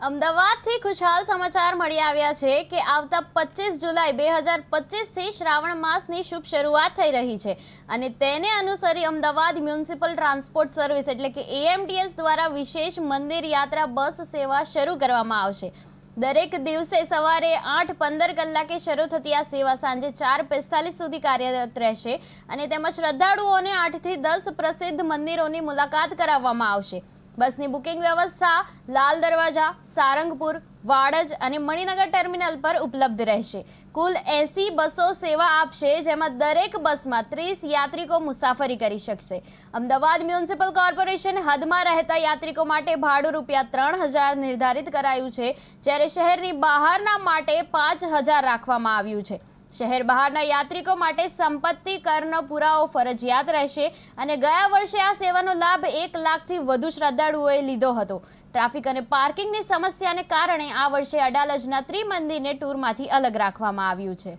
અમદાવાદથી ખુશહાલ સમાચાર મળી આવ્યા છે કે આવતા પચીસ જુલાઈ બે હજાર પચીસથી શ્રાવણ માસની શુભ શરૂઆત થઈ રહી છે અને તેને અનુસરી અમદાવાદ મ્યુનિસિપલ ટ્રાન્સપોર્ટ સર્વિસ એટલે કે એએમટીએસ દ્વારા વિશેષ મંદિર યાત્રા બસ સેવા શરૂ કરવામાં આવશે. દરેક દિવસે સવારે આઠ પંદર કલાકે શરૂ થતી આ સેવા સાંજે ચાર પિસ્તાલીસ સુધી કાર્યરત રહેશે અને તેમાં શ્રદ્ધાળુઓને આઠથી દસ પ્રસિદ્ધ મંદિરોની મુલાકાત કરાવવામાં આવશે. બસની બુકિંગ વ્યવસ્થા લાલ દરવાજા, સારંગપુર, વાડજ અને મણિનગર ટર્મિનલ પર ઉપલબ્ધ રહેશે. કુલ એસી બસો સેવા આપશે, જેમાં દરેક બસમાં ત્રીસ યાત્રિકો મુસાફરી કરી શકશે. અમદાવાદ મ્યુનિસિપલ કોર્પોરેશન હદમાં રહેતા યાત્રિકો માટે ભાડું રૂપિયા ત્રણ હજાર નિર્ધારિત કરાયું છે, જ્યારે શહેરની બહારના માટે પાંચ હજાર રાખવામાં આવ્યું છે. શહેર બહારના યાત્રિકો માટે સંપત્તિ કરનો પુરાવો ફરજિયાત રહેશે અને ગયા વર્ષે આ સેવાનો લાભ એક લાખથી વધુ શ્રદ્ધાળુઓએ લીધો હતો. ટ્રાફિક અને પાર્કિંગની સમસ્યાને કારણે આ વર્ષે અડાલજના ત્રિમંદિરને ટૂરમાંથી અલગ રાખવામાં આવ્યું છે.